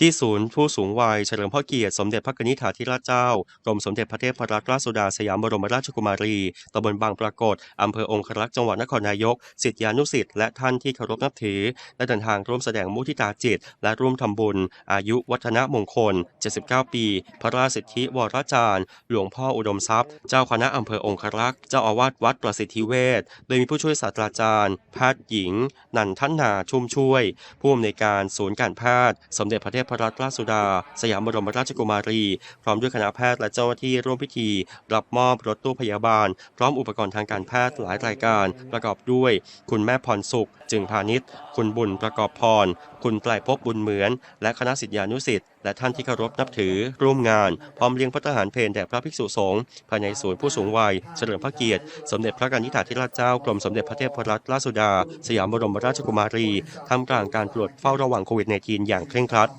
ที่ศูนย์ผู้สูงวัยเฉลิมพระเกียรติสมเด็จพระกนิษฐาธิราชเจ้ากรมสมเด็จพระเทพรัตนราชสุดาสยามบรมราชกุมารีตำบลบางปรากฏอำเภอองครักษ์จังหวัดนครนายกศิษยานุศิษย์และท่านที่เคารพนับถือได้เดินทางร่วมแสดงมุทิตาจิต และร่วมทำบุญ อายุวัฒนมงคล 79 ปี พระราชสิทธิวรจารย์ หลวงพ่ออุดมทรัพย์ เจ้าคณะอำเภอองครักษ์เจ้าอาวาสวัดประสิทธิเวชโดยมีผู้ช่วยศาสตราจารย์แพทย์หญิง นันทนนาชุ่มช่วย ผู้อำนวยการศูนย์การแพทย์ สมเด็จพระเทพพรัตนราชสุดา สยามบรมราชกุมารี พร้อมด้วยคณะแพทย์และเจ้าหน้าที่ร่วมพิธี รับมอบรถตู้พยาบาล พร้อมอุปกรณ์ทางการแพทย์หลายรายการ ประกอบด้วย คุณแม่พรสุข จึงพาณิชย์คุณบุญประกอบพร คุณไตรภพบุญเหมือน และคณะศิษยานุศิษย์และท่านที่เคารพนับถือร่วมงาน พร้อมเลี้ยงพระทหารเพลแด่พระภิกษุสงฆ์ภายในศูนย์ผู้สูงวัย เฉลิมพระเกียรติ สมเด็จพระกนิษฐาธิราชเจ้ากรมสมเด็จพระเทพรัตนราชสุดา สยามบรมราชกุมารีท่ามกลางการตรวจเฝ้าระวังโควิด -19 อย่างเคร่งครัด